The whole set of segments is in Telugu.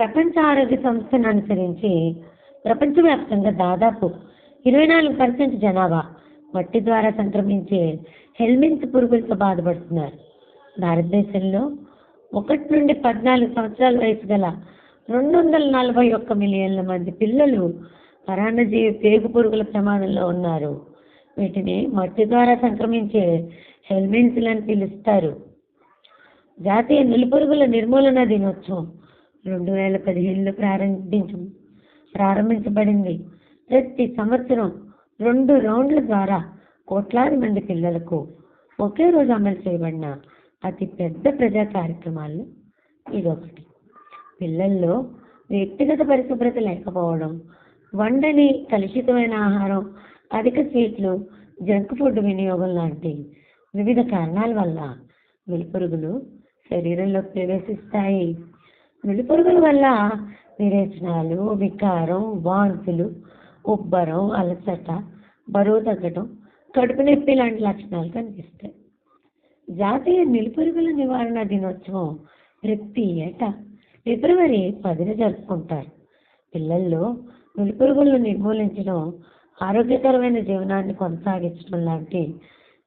ప్రపంచ ఆరోగ్య సంస్థను అనుసరించి ప్రపంచవ్యాప్తంగా దాదాపు ఇరవై నాలుగు పర్సెంట్ జనాభా మట్టి ద్వారా సంక్రమించే హెల్మింత్ పురుగులతో బాధపడుతున్నారు. భారతదేశంలో ఒకటి నుండి పద్నాలుగు సంవత్సరాల వయసు గల రెండు వందల నలభై ఒక్క మిలియన్ల మంది పిల్లలు పరాన్నజీవి పేగు పురుగుల ప్రమాదంలో ఉన్నారు. వీటిని మట్టి ద్వారా సంక్రమించే హెల్మెంట్స్ అని పిలుస్తారు. జాతీయ నులిపురుగుల నిర్మూలన దినోత్సవం రెండు వేల పదిహేనులో ప్రారంభించ ప్రారంభించబడింది. ప్రతి సంవత్సరం రెండు రౌండ్ల ద్వారా కోట్లాది మంది పిల్లలకు ఒకే రోజు అమలు చేయబడిన అతి పెద్ద ప్రజా కార్యక్రమాల్లో ఇదొకటి. పిల్లల్లో వ్యక్తిగత పరిశుభ్రత లేకపోవడం వండని కలుషితమైన ఆహారం అధిక స్వీట్లు జంక్ ఫుడ్ వినియోగం లాంటి వివిధ కారణాల వల్ల నులిపురుగులు శరీరంలో ప్రవేశిస్తాయి. నులిపురుగుల వల్ల విరేచనాలు వికారం వాంతులు ఉబ్బరం అలసట బరువు తగ్గడం కడుపు నొప్పి లాంటి లక్షణాలు కనిపిస్తాయి. జాతీయ నిలుపురుగుల నివారణ దినోత్సవం ప్రతి ఏటా ఫిబ్రవరి పదిన జరుపుకుంటారు. పిల్లల్లో నులిపురుగులను నిర్మూలించడం ఆరోగ్యకరమైన జీవనాన్ని కొనసాగించడం లాంటి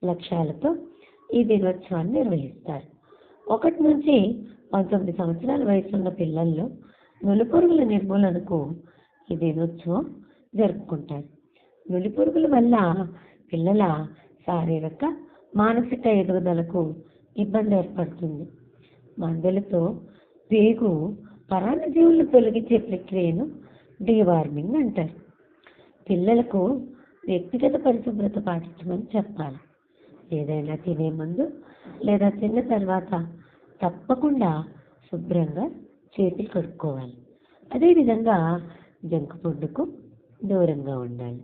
లక్ష్యాలతో ఈ దినోత్సవాన్ని నిర్వహిస్తారు. ఒకటి నుంచి పంతొమ్మిది సంవత్సరాల వయసున్న పిల్లల్లో నులిపురుగుల నిర్మూలనకు ఈ దినోత్సవం జరుపుకుంటారు. నులిపురుగుల వల్ల పిల్లల శారీరక మానసిక ఎదుగుదలకు ఇబ్బంది ఏర్పడుతుంది. మందులతో పేగు పరాన్నజీవులను తొలగించే ప్రక్రియను డీవార్మింగ్ అంటారు. పిల్లలకు వ్యక్తిగత పరిశుభ్రత పాటించమని చెప్పాలి. ఏదైనా తినే ముందు లేదా తిన్న తర్వాత తప్పకుండా శుభ్రంగా చేతులు కడుక్కోవాలి. అదేవిధంగా జంక్ ఫుడ్కు దూరంగా ఉండాలి.